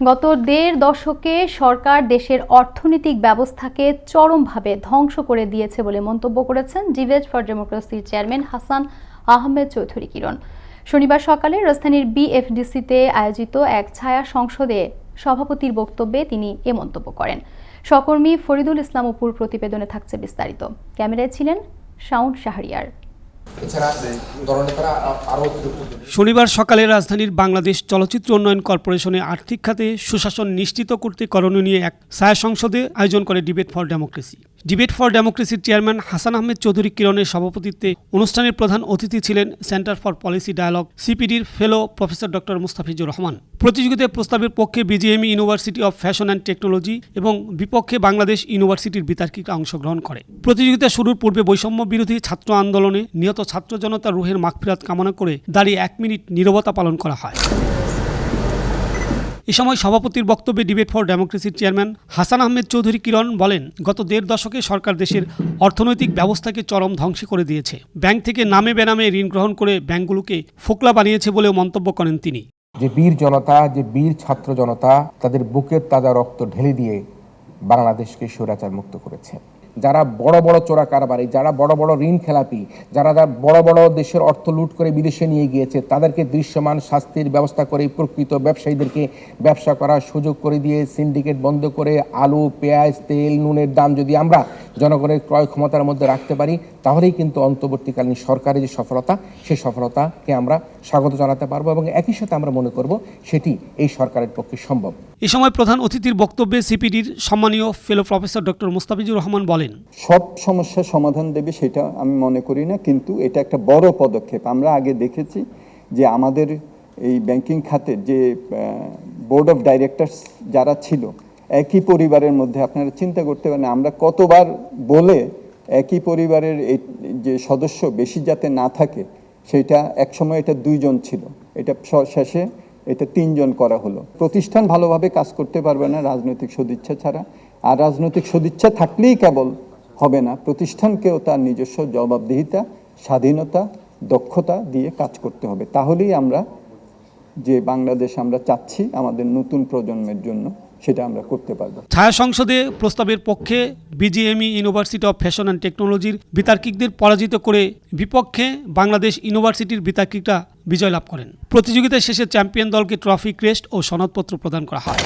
গত দেড় দশকে সরকার দেশের অর্থনৈতিক ব্যবস্থাকে চরমভাবে ধ্বংস করে দিয়েছে বলে মন্তব্য করেছেন ডিবেট ফর ডেমোক্রেসির চেয়ারম্যান হাসান আহমেদ চৌধুরী কিরণ। শনিবার সকালে রাজধানীর বিএফডিসিতে আয়োজিত এক ছায়া সংসদে সভাপতির বক্তব্যে তিনি এ মন্তব্য করেন। সহকর্মী ফরিদুল ইসলাম অপুর প্রতিবেদনে থাকছে বিস্তারিত। ক্যামেরায় ছিলেন শাউন শাহরিয়ার। শনিবার সকালে রাজধানীর বাংলাদেশ চলচ্চিত্র উন্নয়ন কর্পোরেশনে আর্থিক খাতে সুশাসন নিশ্চিত করতে করণীয় নিয়ে এক ছায়া সংসদে আয়োজন করে debate for democracy debate for ডেমোক্রেসির chairman Hasan Ahmed Chowdhury কিরণের সভাপতিত্বে অনুষ্ঠানের প্রধান অতিথি ছিলেন centre for policy dialogue সিপিডির fellow professor doctor Mustafizur Rahman প্রতিযোগিতায় প্রস্তাবের পক্ষে BGMEA university of fashion and technology এবং বিপক্ষে বাংলাদেশ ইউনিভার্সিটির বিতার্কিকরা অংশগ্রহণ করে। প্রতিযোগিতা শুরুর পূর্বে বৈষম্য বিরোধী ছাত্র আন্দোলনে নিহত ছাত্র জনতা রুহের মাগফিরাত কামনা করে দাঁড়িয়ে এক মিনিট নীরবতা পালন করা হয়। এ সময় সভাপতির বক্তব্যে ডিবেট ফর ডেমোক্রেসির চেয়ারম্যান হাসান আহমেদ চৌধুরী কিরণ বলেন, গত দেড় দশকে সরকার দেশের অর্থনৈতিক ব্যবস্থাকে চরম ধ্বংস করে দিয়েছে। ব্যাংক থেকে নামে বেনামে ঋণ গ্রহণ করে ব্যাংকগুলোকে ফোকলা বানিয়েছে বলেও মন্তব্য করেন তিনি। যে বীর জনতা, যে বীর ছাত্র জনতা, তাদের বুকের তাজা রক্ত ঢেলে দিয়ে বাংলাদেশকে স্বৈরাচার মুক্ত করেছে। যারা বড় বড় চোরা কারবারি, যারা বড় বড় ঋণ খেলাপি, যারা বড় বড় দেশের অর্থ লুট করে বিদেশে নিয়ে গিয়েছে, তাদেরকে দৃশ্যমান শাস্তির ব্যবস্থা করে প্রকৃত ব্যবসায়ীদেরকে ব্যবসা করার সুযোগ করে দিয়ে সিন্ডিকেট বন্ধ করে আলু, পেঁয়াজ, তেল, নুনের দাম যদি আমরা জনগণের ক্রয় ক্ষমতার মধ্যে রাখতে পারি, তাহলেই কিন্তু অন্তর্বর্তীকালীন সরকারের যে সফলতা সেই সফলতাকে আমরা স্বাগত জানাতে পারব এবং একই সাথে আমরা মনে করব সেটি এই সরকারের পক্ষে সম্ভব। এ সময় প্রধান অতিথির বক্তব্যে সিপিডির সম্মানীয় fellow professor doctor Mustafizur Rahman বলেন সব সমস্যার সমাধান দেবে সেটা আমি মনে করি না, কিন্তু এটা একটা বড় পদক্ষেপ। আমরা আগে দেখেছি যে আমাদের এই ব্যাংকিং খাতের যে বোর্ড অফ ডাইরেক্টরস যারা ছিল, একই পরিবারের মধ্যে আপনারা চিন্তা করতে পারেন আমরা কতবার বলে একই পরিবারের এই যে সদস্য বেশি যাতে না থাকে, সেটা একসময় এটা দুইজন ছিল, এটা শেষে এটা তিনজন করা হলো। প্রতিষ্ঠান ভালোভাবে কাজ করতে পারবে না, রাজনৈতিক সদিচ্ছা ছাড়া। আর রাজনৈতিক সদিচ্ছা থাকলেই কেবল হবে না। প্রতিষ্ঠানকেও তার নিজস্ব জবাবদিহিতা, স্বাধীনতা, দক্ষতা দিয়ে কাজ করতে হবে। তাহলেই আমরা যে বাংলাদেশ আমরা চাচ্ছি আমাদের নতুন প্রজন্মের জন্য, সেটা আমরা করতে পারব। ছায়া সংসদে প্রস্তাবের পক্ষে BGMEA university of fashion and টেকনোলজির বিতার্কিকদের পরাজিত করে বিপক্ষে বাংলাদেশ ইউনিভার্সিটির বিতার্কিকরা বিজয় লাভ করেন। প্রতিযোগিতা শেষে চ্যাম্পিয়ন দলকে ট্রফি, ক্রেস্ট ও সনদপত্র প্রদান করা হয়।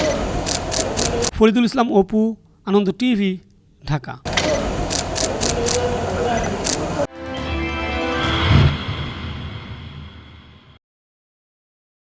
ফরিদুল ইসলাম, অপু আনন্দ টিভি ঢাকা।